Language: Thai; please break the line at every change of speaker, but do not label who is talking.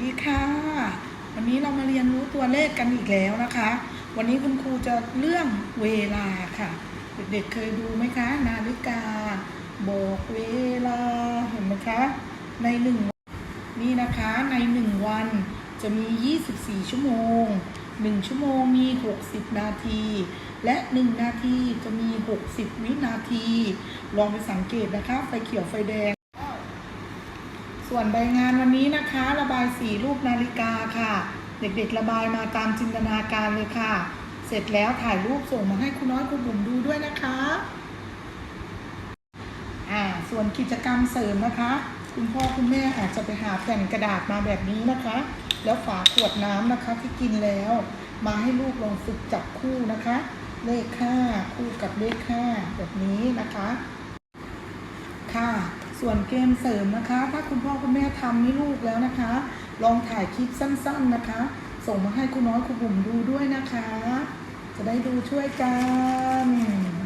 ดีค่ะ วันนี้เรามาเรียนรู้ตัวเลขกันอีกแล้วนะคะ วันนี้คุณครูจะเรื่องเวลาค่ะ เด็กๆเคยดูไหมคะ นาฬิกา บอกเวลาเห็นไหมคะ ในหนึ่งนนี่นะคะในหนึ่งวันจะมี 24 ชั่วโมง 1 ชั่วโมงมี 60 นาที และ 1 นาทีจะมี 60 วินาที ลองไปสังเกตนะคะ ไฟเขียวไฟแดง ส่วนใบงานวันนี้นะคะ ระบายสีรูปนาฬิกาค่ะ เด็กๆระบายมาตามจินตนาการเลยค่ะ เสร็จแล้วถ่ายรูปส่งมาให้คุณน้อยคุณบุ๋มดูด้วยนะคะอ่าส่วนกิจกรรมเสริมนะคะ คุณพ่อคุณแม่อาจจะไปหาแผ่นกระดาษมาแบบนี้นะคะ แล้วฝาขวดน้ำนะคะที่กินแล้ว มาให้ลูกลองฝึกจับคู่นะคะ เลขห้าคู่กับเลขห้าแบบนี้นะคะ ส่วนเกมเสริมนะคะ ถ้าคุณพ่อคุณแม่ทำให้ลูกแล้วนะคะ ลองถ่ายคลิปสั้นๆนะคะ ส่งมาให้คุณน้อยคุณบุ๋มดูด้วยนะคะ จะได้ดูช่วยกัน